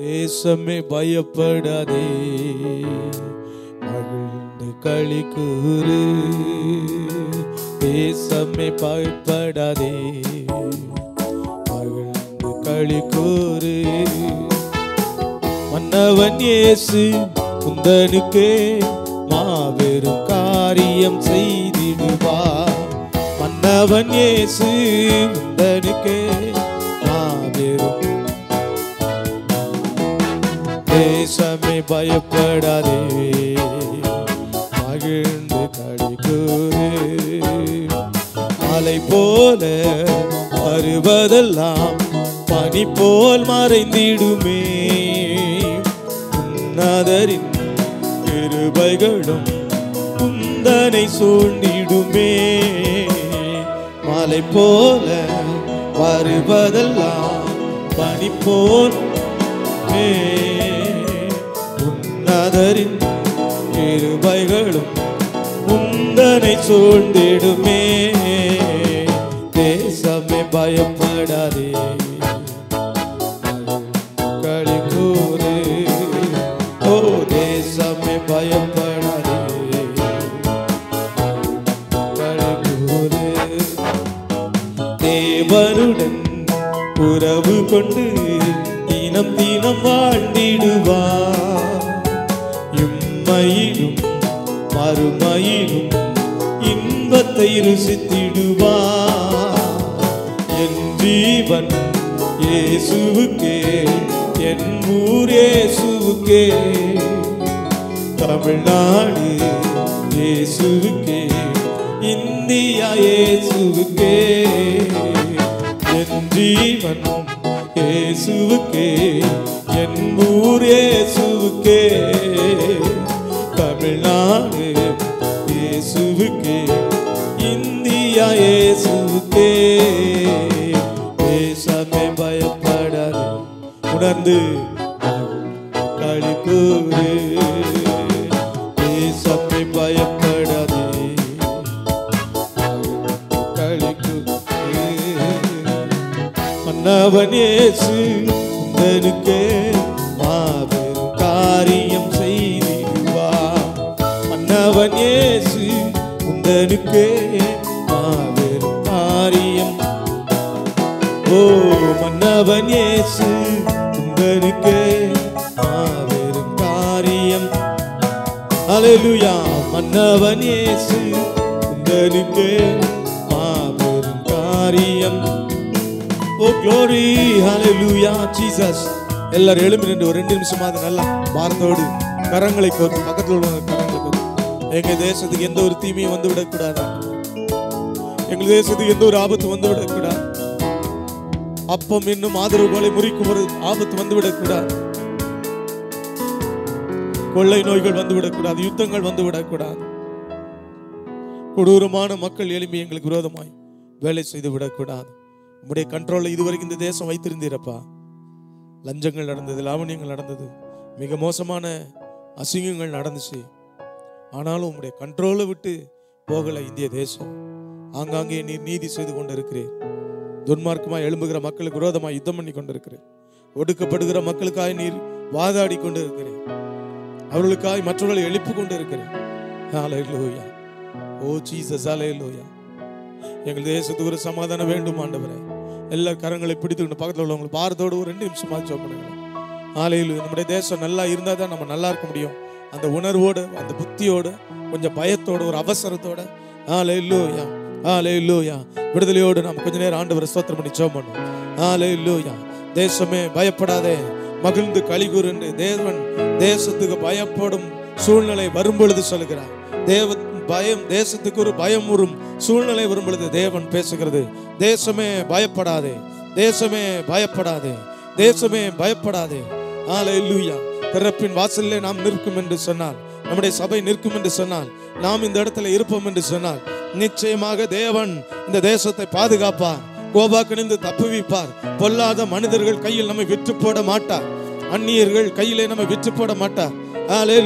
தேசமே பயப்படாதே. மகிழ்ந்து களி கூறு தேசமே பயப்படாதே. மகிழ்ந்து களி கூறு மன்னவன் இயேசு குந்தனுக்கே மாபெரும் காரியம் செய்திடுவார் மன்னவன் இயேசு குந்தனுக்கே மாபெரும் தேசமே பயப்படாதே. மகிழ்ந்து களி மலை போல வருவதெல்லாம் பனி போல் மறைந்திடுமே. உன்னதரின் கிருபைகளும் குந்தனை சூழ்ந்திடுமே. மலை போல வருவதெல்லாம் பனி போல் மே. இருபைகளும் கிருபைகளும் உந்தனை சூழ்ந்திடுமே. தேசமே பயப்படாதே. களி ஓ தேசமே பயப்படாதே. களி கூறு. உறவு கொண்டு தினம் தினம் வாழ்ந்திடுவார். மறுமையிலும் மறுமையிலும் இன்பத்தை ருசித்திடுவா. என் ஜீவன் இயேசுவுக்கே என் ஊர் இயேசுவுக்கே. தமிழ்நாடு இயேசுவுக்கே இந்தியா இயேசுவுக்கே. என் ஜீவன் இயேசுவுக்கே என் ஊர் இயேசுவுக்கே. இயேசுவுக்கே இந்தியா இயேசுவுக்கே. தேசமே பயப்படாது. உணர்ந்து கழிப்பூரு தேசமே பயப்படாது. கழிப்பு மன்னவன் இயேசு உங்களுக்கே மாபெரும் காரியம் செய்திடுவார். மன்னவன் ஏ உந்தனுக்கே மாபெரும் காரியம். ஓ மன்னவன் இயேசு உங்களுக்கே மாபெரும் காரியம். அலலுயா மன்னவன் இயேசு உங்களுக்கே மாபெரும் காரியம். ஓ க்ளோரி ஹalleluya ஜீசஸ் எல்லாரும் எழும்பி நின்று ஒரு ரெண்டு நிமிஷமாவது நல்லா பாரத்தோடு கரங்களை கோர்த்து பக்கத்தில் உள்ளவங்க எங்க தேசத்துக்கு எந்த ஒரு தீமையும் வந்து விடக்கூடாது? எங்க தேசத்துக்கு எந்த ஒரு ஆபத்து வந்து விடக்கூடாது அப்பம் இன்னும் ஆதரவுகளை முறிக்கும் ஒரு ஆபத்து வந்து விடக்கூடாது கொள்ளை நோய்கள் வந்து விடக்கூடாது யுத்தங்கள் வந்து விடக்கூடாது கொடூரமான மக்கள் எளிமை எங்களுக்கு விரோதமாய் வேலை செய்து விடக்கூடாது உங்களுடைய கண்ட்ரோலில் இதுவரைக்கும் இந்த தேசம் வைத்திருந்தீரப்பா. லஞ்சங்கள் நடந்தது லாவணியங்கள் நடந்தது மிக மோசமான அசிங்கங்கள் நடந்துச்சு. ஆனாலும் உம்முடைய கண்ட்ரோலை விட்டு போகலை இந்திய தேசம். ஆங்காங்கே நீர் நீதி செய்து கொண்டு இருக்கிறேன் எழும்புகிற மக்களுக்கு விரோதமாக யுத்தம் பண்ணி கொண்டிருக்கிறேன் ஒடுக்கப்படுகிற மக்களுக்காய் நீர் வாதாடி கொண்டு இருக்கிறேன் அவர்களுக்காய் மற்றவர்களை எழுப்பி கொண்டு இருக்கிறேன் ஹalleluya ஓ ஜீசஸ் ஹalleluya எங்கள் தேசத்துக்கு ஒரு சமாதானம் வேண்டும் ஆண்டவரே. எல்லா கரங்களை பிடித்துக்கிட்டு பக்கத்தில் உள்ளவங்களுக்கு பாரத்தோடு ஒரு ரெண்டு நிமிஷமாக ஜெபம் பண்ணுங்க ஆலையில் நம்முடைய தேசம் நல்லா இருந்தால் தான் நம்ம நல்லா இருக்க முடியும். அந்த உணர்வோடு அந்த புத்தியோடு கொஞ்சம் பயத்தோடு ஒரு அவசரத்தோட ஆலே இல்லோயா ஆலே இல்லோயா விடுதலையோடு நாம் கொஞ்ச நேரம் ஆண்டவரை ஸ்தோத்திரம் பண்ணி ஜோம் பண்ணுவோம். ஆலே இல்லோயா தேசமே பயப்படாதே. மகிழ்ந்து கலிகூறுண்டு தேவன் தேசத்துக்கு பயப்படும் சூழ்நிலை வரும் பொழுது சொல்லுகிறார். தேவ பயம் தேசத்துக்கு ஒரு பயம் வரும் சூழ்நிலை வரும் பொழுது தேவன் பேசுகிறது. தேசமே பயப்படாதே. தேசமே பயப்படாதே. தேசமே பயப்படாதே. ஹalleluya. பிறப்பின் வாசலிலே நாம் நிற்கும் என்று சொன்னால் நம்முடைய சபை நிற்கும் என்று சொன்னால் நாம் இந்த இடத்துல இருப்போம் என்று சொன்னால் நிச்சயமாக தேவன் இந்த தேசத்தை பாதுகாப்பார் கோபாக்கணிந்து தப்புவிப்பார். பொல்லாத மனிதர்கள் கையில் நம்மை விற்று போட மாட்டார். அந்நியர்கள் கையிலே நம்ம விற்று போட மாட்டார்.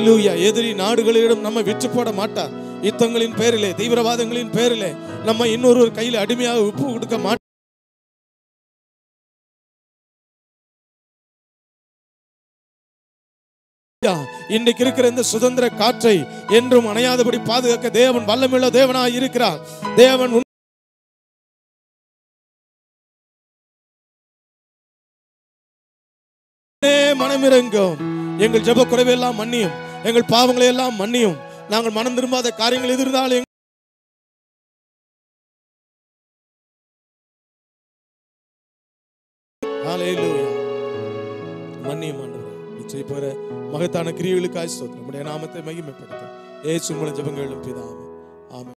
லூயா எதிரி நாடுகளிடம் நம்ம விற்று போட மாட்டார். யுத்தங்களின் பேரிலே தீவிரவாதங்களின் பேரிலே நம்ம இன்னொரு கையில் அடிமையாக உப்பு கொடுக்க மாட்டோம் இன்னைக்கு இருக்கிற இந்த சுதந்திர காற்றை என்றும் அணையாதபடி பாதுகாக்க தேவன் வல்லமுள்ள தேவனாய் இருக்கிறார். தேவன் மனமிறங்கும். எங்கள் ஜப குறைவை எல்லாம் மன்னியும். எங்கள் பாவங்களை எல்லாம் மன்னியும். நாங்கள் மனம் திரும்பாத காரியங்கள் எது இருந்தாலும் மன்னியும் ஆண்டவரே. செய்ய போகிற மகத்தான கிரியைகளுக்காய் ஸ்தோத்திரம். நம்முடைய நாமத்தை மகிமைப்படுத்தும் ஏசு மூலம் ஜபங்களும் பிதாமே ஆமென்.